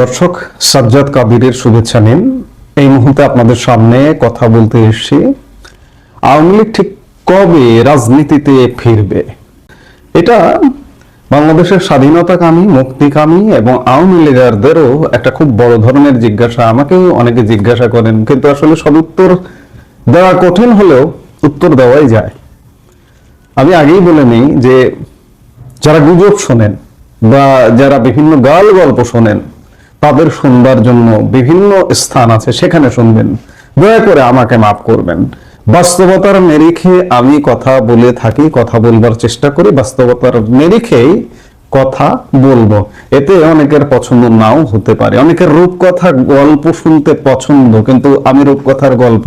দর্শক, সাজ্জাদ কাবিরের শুভেচ্ছা নিন। এই মুহূর্তে আপনাদের সামনে কথা বলতে এসেছি, আওয়ামী লীগ ঠিক কবে রাজনীতিতে ফিরবে? এটা বাংলাদেশের স্বাধীনতাকামী মুক্তিকামী এবং আওয়ামী লীগারদেরও একটা খুব বড় ধরনের জিজ্ঞাসা। আমাকেও অনেকে জিজ্ঞাসা করেন, কিন্তু আসলে সব উত্তর দেওয়া কঠিন হলেও উত্তর দেওয়াই যায়। আমি আগেই বলে নিই যে, যারা গুজব শোনেন বা যারা বিভিন্ন গাল গল্প শোনেন তাদের শুনবার জন্য বিভিন্ন স্থান আছে, সেখানে শুনবেন। দয়া করে আমাকে মাফ করবেন। বাস্তবতার নিরিখে আমি কথা বলে থাকি, কথা বলবার চেষ্টা করি, বাস্তবতার নিরিখেই কথা বলব। এতে অনেকের পছন্দ নাও হতে পারে। অনেকের রূপকথা গল্প শুনতে পছন্দ, কিন্তু আমি রূপকথার গল্প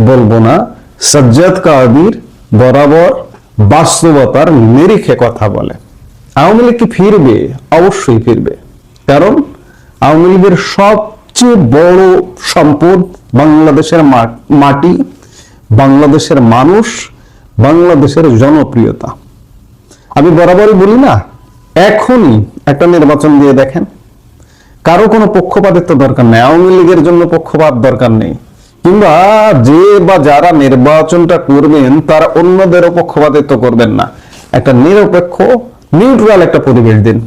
বলব না। সজ্জাদ কাবির বরাবর বাস্তবতার নিরিখে কথা বলে। আওয়ামী লীগ কি ফিরবে? অবশ্যই ফিরবে। কারণ আওয়ামী লীগের সবচেয়ে বড় সম্পদ বাংলাদেশের মাটি, বাংলাদেশের মানুষ, বাংলাদেশের জনপ্রিয়তা। আমি বরাবরই বলি না, এখনই একটা নির্বাচন দিয়ে দেখেন। কারও কোনো পক্ষপাতের তো দরকার নেই, আওয়ামী লীগের জন্য পক্ষপাত দরকার নেই। কিংবা যে বা যারা নির্বাচনটা করবেন, তারা অন্যদেরও পক্ষপাতিত্ব করবেন না। একটা নিরপেক্ষ, নিউট্রাল একটা পরিবেশ দিন।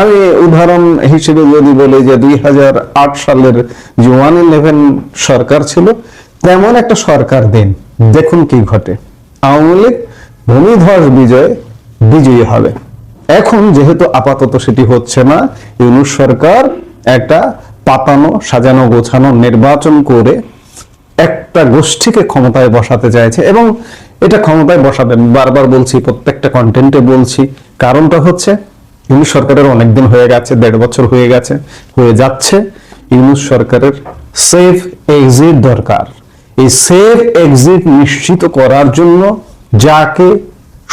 আমি উদাহরণ হিসেবে যদি বলি যে দুই হাজার আট সালের যে ওয়ান ইলেভেন সরকার ছিল, তেমন একটা সরকার দিন। দেখুন কি ঘটে। আওয়ামী লীগ ভূমিধস বিজয় বিজয়ী হবে। এখন যেহেতু আপাতত সেটি হচ্ছে না, ইউনুস সরকার একটা পাতানো, সাজানো, গোছানো, নির্বাচন করে একটা গোষ্ঠীকে ক্ষমতায় বসাতে চাইছে এবং এটা ক্ষমতায় বসাবেন। বারবার বলছি, প্রত্যেকটা কন্টেন্টে বলছি। কারণটা হচ্ছে ইউনুস সরকারের অনেকদিন হয়ে গেছে, দেড় বছর হয়ে গেছে, হয়ে যাচ্ছে। ইউনুস সরকারের সেফ এক্সিট দরকার। এই সেফ এক্সিট নিশ্চিত করার জন্য যাকে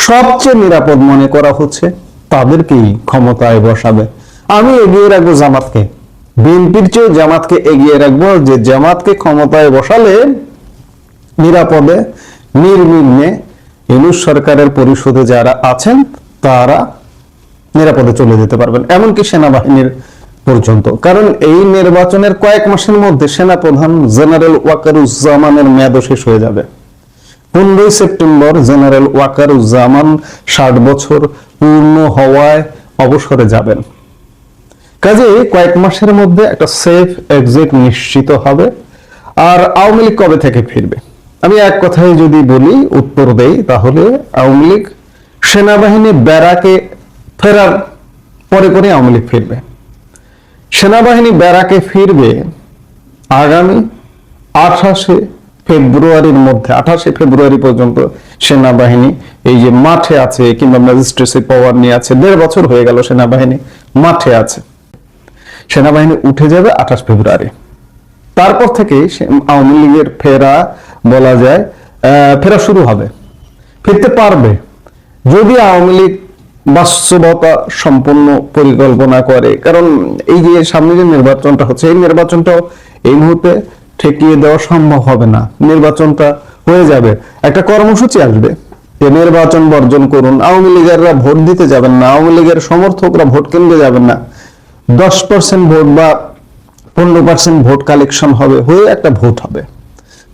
সবচেয়ে নিরাপদ মনে করা হচ্ছে, তাদেরকেই ক্ষমতায় বসাবে। আমি এগিয়ে রাখব জামাতকে। বিএনপির চেয়েও জামাতকে এগিয়ে রাখব যে জামাতকে ক্ষমতায় বসালে নিরাপদে, নির্বিঘ্নে ইনুস সরকারের পরিষদে যারা আছেন, তারা নিরাপদে চলে যেতে পারবেন, এমনকি সেনাবাহিনীর পর্যন্ত। কারণ এই নির্বাচনের কয়েক মাসের মধ্যে সেনাপ্রধান জেনারেল ওয়াকারুজ্জামানের মেয়াদও শেষ হয়ে যাবে। পনেরোই সেপ্টেম্বর জেনারেল ওয়াকারুজ্জামান ষাট বছর পূর্ণ হওয়ায় অবসরে যাবেন। কাজে কয়েক মাসের মধ্যে একটা সেফ এক্সিট নিশ্চিত হবে, আর আওয়ামী লীগ কবে থেকে ফিরবে? আমি এক কথায় যদি বলি, উত্তর দেই, তাহলে আওয়ামী লীগ সেনাবাহিনী ব্যারাকে ফেরার পরে পরে আওয়ামী লীগ ফিরবে। সেনাবাহিনী ব্যারাকে ফিরবে আগামী আঠাশে ফেব্রুয়ারির মধ্যে, আঠাশে ফেব্রুয়ারি পর্যন্ত সেনাবাহিনী এই যে মাঠে আছে কিংবা ম্যাজিস্ট্রেসি পাওয়ার নিয়ে আছে, দেড় বছর হয়ে গেল সেনাবাহিনী মাঠে আছে। সেনাবাহিনী উঠে যাবে আঠাশ ফেব্রুয়ারি। তারপর থেকে আওয়ামী লীগের ফেরা বলা যায় ফেরা শুরু হবে। ফিরতে পারবে। যদি আওয়ামী লীগ বাস্তবতা সম্পূর্ণ পরিকল্পনা করে। কারণ এই যে সামনে যে নির্বাচনটা হচ্ছে, এই নির্বাচনটাও এই মুহূর্তে ঠেকিয়ে দেওয়া সম্ভব হবে না। নির্বাচনটা হয়ে যাবে। একটা কর্মসূচি আসবে। যে নির্বাচন বর্জন করুন। আওয়ামী লীগেররা ভোট দিতে যাবেন না। আওয়ামী লীগের সমর্থকরা ভোট কেন্দ্রে যাবেন না। দশ পার্সেন্ট ভোট বা পনেরো পার্সেন্ট ভোট কালেকশন হবে, হয়ে একটা ভোট হবে।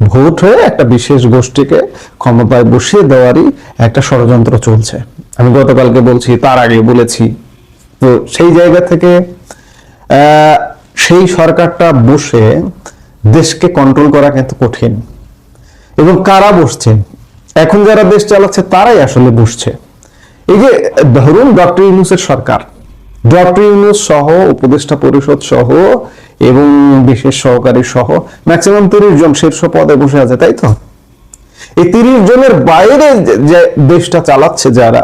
ভোট হয়ে একটা বিশেষ গোষ্ঠীকে ক্ষমতায় বসিয়ে দেওয়ারই একটা ষড়যন্ত্র চলছে। আমি গতকালকে বলছি, তার আগে বলেছি। তো সেই জায়গা থেকে সেই সরকারটা বসে দেশকে কন্ট্রোল করা কিন্তু কঠিন। এবং কারা বসছে? এখন যারা দেশ চালাচ্ছে, তারাই আসলে বসছে। এই যে ধরুন ডক্টর ইউনুসের সরকার। ডক্টর ইউনুস সহ, উপদেষ্টা পরিষদ সহ এবং বিশেষ সহকারী সহ ম্যাক্সিমাম তিরিশ জন শীর্ষ পদে বসে আছে, তাই তো? এই তিরিশ জনের বাইরে যে দেশটা চালাচ্ছে যারা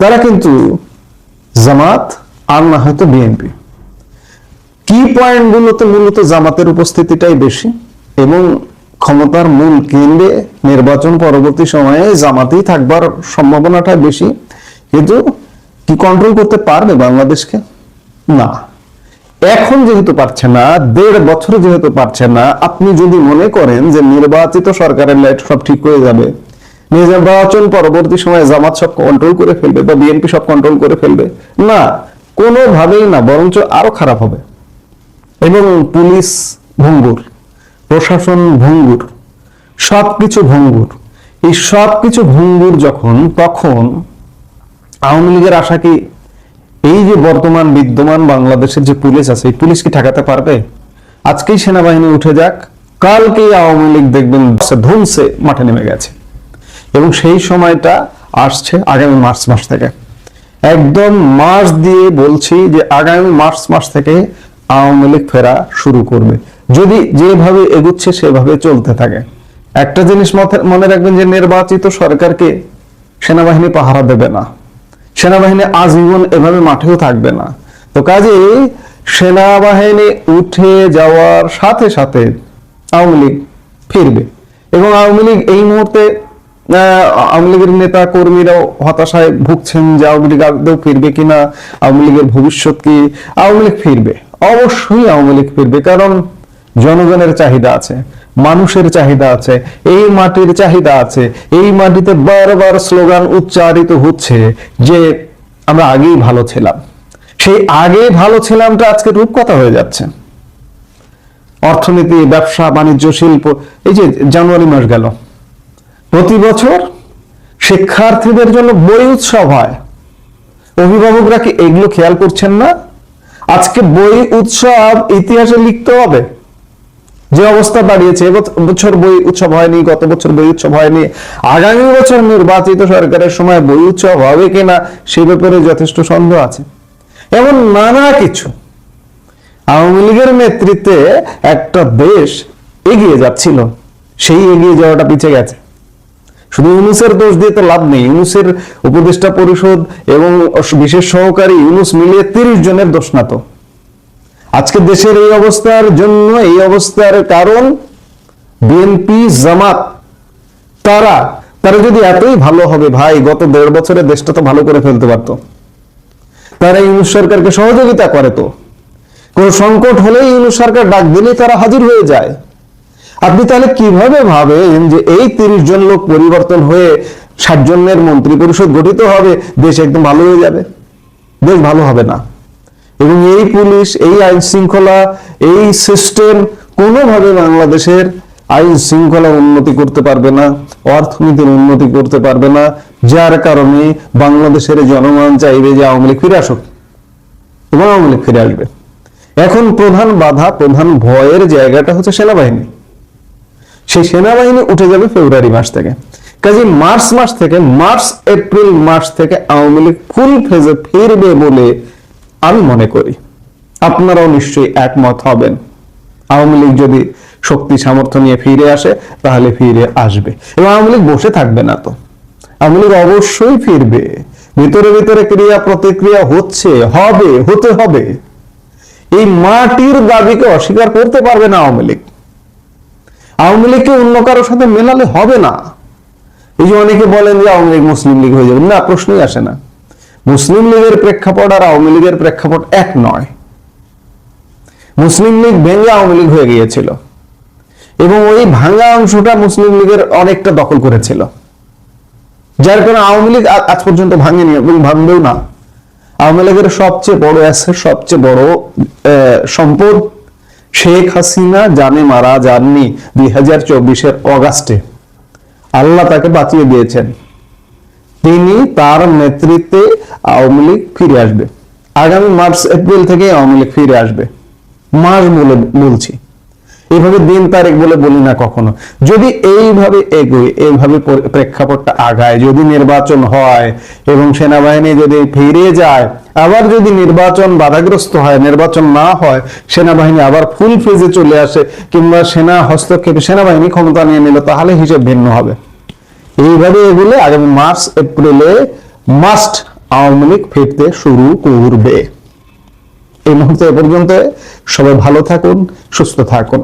তারা কিন্তু জামাত, আর না হয়তো বিএনপি। কি পয়েন্টগুলোতে মূলত জামাতের উপস্থিতিটাই বেশি? এবং ক্ষমতার মূল কেন্দ্রে নির্বাচন পরবর্তী সময়ে জামাতেই থাকবার সম্ভাবনাটা বেশি। কিন্তু কি কন্ট্রোল করতে পারবে বাংলাদেশকে? না। এখন যেহেতু পারছে না, দেড় বছর যেহেতু পারছে না, আপনি যদি মনে করেন যে নির্বাচিত সরকারের লাইট সব ঠিক হয়ে যাবে নির্বাচন পরবর্তী সময়ে জামাত সব কন্ট্রোল করে ফেলবে বা বিএনপি সব কন্ট্রোল করে ফেলবে। না, কোনোভাবেই না, বরঞ্চ আরও খারাপ হবে। এবং পুলিশ ভঙ্গুর, প্রশাসন ভঙ্গুর, সবকিছু ভঙ্গুর। এই সবকিছু ভঙ্গুর যখন, তখন আওয়ামী লীগের আশা কি এই যে বর্তমান বিদ্যমান বাংলাদেশের যে পুলিশ আছে, এই পুলিশ কি ঠেকাতে পারবে? আজকেই সেনাবাহিনী উঠে যাক, কালকেই আওয়ামী লীগ দেখবেন ধুমসে মাঠে নেমে গেছে। এবং সেই সময়টা আসছে আগামী মার্চ মাস থেকে। একদম মার্চ দিয়ে বলছি যে আগামী মার্চ মাস থেকে আওয়ামী লীগ ফেরা শুরু করবে। যদি যেভাবে এগুচ্ছে, সেভাবে চলতে থাকে। একটা জিনিস মনে রাখবেন যে নির্বাচিত সরকারকে সেনাবাহিনী পাহারা দেবে না। সেনাবাহিনী আজীবন এভাবে মাঠেও থাকবে না। তো কাজে সেনাবাহিনী উঠে যাওয়ার সাথে সাথে আওয়ামী লীগ ফিরবে। এবং আওয়ামী লীগ এই মুহূর্তে আওয়ামী লীগের নেতা কর্মীরাও হতাশায় ভুগছেন যে আওয়ামী লীগ আদৌ ফিরবে কিনা, আওয়ামী লীগের ভবিষ্যৎ কি? আওয়ামী লীগ ফিরবে, অবশ্যই আওয়ামী লীগ ফিরবে, কারণ জনগণের চাহিদা আছে, মানুষের চাহিদা আছে, এই মাটির চাহিদা আছে, এই মাটিতে বারবার স্লোগান উচ্চারিত হচ্ছে যে আমরা আগেই ভালো ছিলাম। সেই আগে ভালো ছিলামটা আজকে রূপকথা হয়ে যাচ্ছে। অর্থনীতি, ব্যবসা, বাণিজ্য, শিল্প, এই যে জানুয়ারি মাস গেল প্রতি বছর শিক্ষার্থীদের জন্য বই উৎসব হয়। অভিভাবকরা কি এগুলো খেয়াল করছেন না? আজকে বই উৎসব ইতিহাসে লিখতে হবে। যে অবস্থা দাঁড়িয়েছে বছর বই উৎসব হয়নি, গত বছর বই উৎসব হয়নি। আগামী বছর নির্বাচিত সরকারের সময় বই উৎসব হবে কিনা, সে ব্যাপারে যথেষ্ট সন্দেহ আছে। এমন নানা কিছু। আওয়ামী লীগের নেতৃত্বে একটা দেশ এগিয়ে যাচ্ছিল। সেই এগিয়ে যাওয়াটা পিছিয়ে গেছে। শুধু ইউনুসের দোষ দিয়ে তো লাভ নেই। ইউনুসের উপদেষ্টা পরিষদ এবং বিশেষ সহকারী ইউনুস মিলিয়ে তিরিশ জনের দোষ না তো। আজকে দেশের এই অবস্থার জন্য, এই অবস্থার কারণ বিএনপি জামাত, তারা তারা যদি এতই ভালো হবে ভাই, গত দেড় বছরে দেশটা তো ভালো করে ফেলতে পারতো। তারা ইউনুস সরকারকে সহযোগিতা করে তো। কোন সংকট হলেই ইউনুস সরকার ডাক দিলেই তারা হাজির হয়ে যায়। আপনি তাহলে কীভাবে ভাবেন যে এই তিরিশ জন লোক পরিবর্তন হয়ে ষাট জনের মন্ত্রী পরিষদ গঠিত হবে, দেশ একদম ভালো হয়ে যাবে? দেশ ভালো হবে না। এবং এই পুলিশ, এই আইন শৃঙ্খলা, এই সিস্টেম কোনোভাবে বাংলাদেশের আইন শৃঙ্খলা উন্নতি করতে পারবে না, অর্থনীতির উন্নতি করতে পারবে না, যার কারণে বাংলাদেশের জনগণ চাইবে যে আওয়ামী লীগ ফিরে আসুক এবং আওয়ামী লীগ ফিরে আসবে। এখন প্রধান বাধা, প্রধান ভয়ের জায়গাটা হচ্ছে সেনাবাহিনী। সেই সেনাবাহিনী উঠে যাবে ফেব্রুয়ারি মাস থেকে। কাজে মার্চ মাস থেকে, মার্চ, এপ্রিল মাস থেকে আওয়ামী লীগ ফুল ফেজে ফিরবে বলে আমি মনে করি। আপনারাও নিশ্চয়ই একমত হবেন। আওয়ামী লীগ যদি শক্তি সামর্থ্য নিয়ে ফিরে আসে, তাহলে ফিরে আসবে। এবং আওয়ামী লীগ বসে থাকবে না তো। আওয়ামী লীগ অবশ্যই ফিরবে। ভিতরে ভিতরে ক্রিয়া প্রতিক্রিয়া হচ্ছে, হবে, হতে হবে। এই মাটির দাবিকে অস্বীকার করতে পারবে না আওয়ামী লীগ। আওয়ামী লীগকে অন্য কারোর সাথে মেলালে হবে না। এই যে অনেকে বলেন যে আওয়ামী লীগ মুসলিম লীগ হয়ে যাবে। না, প্রশ্নই আসে না। মুসলিম লীগের প্রেক্ষাপট আর আওয়ামী লীগের প্রেক্ষাপট এক নয়। মুসলিম লীগ ভেঙে আওয়ামী লীগ হয়ে গিয়েছিল। এবং ওই ভাঙা অংশটা মুসলিম লীগের অনেকটা দখল করেছিল। যার কারণে আওয়ামী লীগ আজ পর্যন্ত ভাঙেনি এবং ভাঙবেও না। আওয়ামী লীগের সবচেয়ে বড় অ্যাসেট, সবচেয়ে বড় সম্পদ শেখ হাসিনা জানে মারা যাননি দুই হাজার চব্বিশের অগাস্টে। আল্লাহ তাকে বাঁচিয়ে দিয়েছেন। তিনি তার নেতৃত্বে আওয়ামী লীগ ফিরে আসবে। আগামী মার্চ, এপ্রিল থেকে আওয়ামী লীগ ফিরে আসবে। মাস বলে বলছি। এইভাবে দিন তারিখ বলে বলি না কখনো। যদি এইভাবে এগোয়, এইভাবে প্রেক্ষাপটটা আগায়, যদি নির্বাচন হয় এবং সেনাবাহিনী যদি ফিরে যায়, আবার যদি নির্বাচন বাধাগ্রস্ত হয়, নির্বাচন না হয়, সেনাবাহিনী আবার ফুল ফেজে চলে আসে কিংবা সেনা হস্তক্ষেপে, সেনাবাহিনী ক্ষমতা নিয়ে নিল তাহলে হিসেব ভিন্ন হবে। এইভাবে এগুলো আগামী মার্চ, এপ্রিলে মাস্ট আওয়ামী লীগ ফিরতে শুরু করবে। এই মুহূর্তে এ পর্যন্ত সবাই ভালো থাকুন, সুস্থ থাকুন।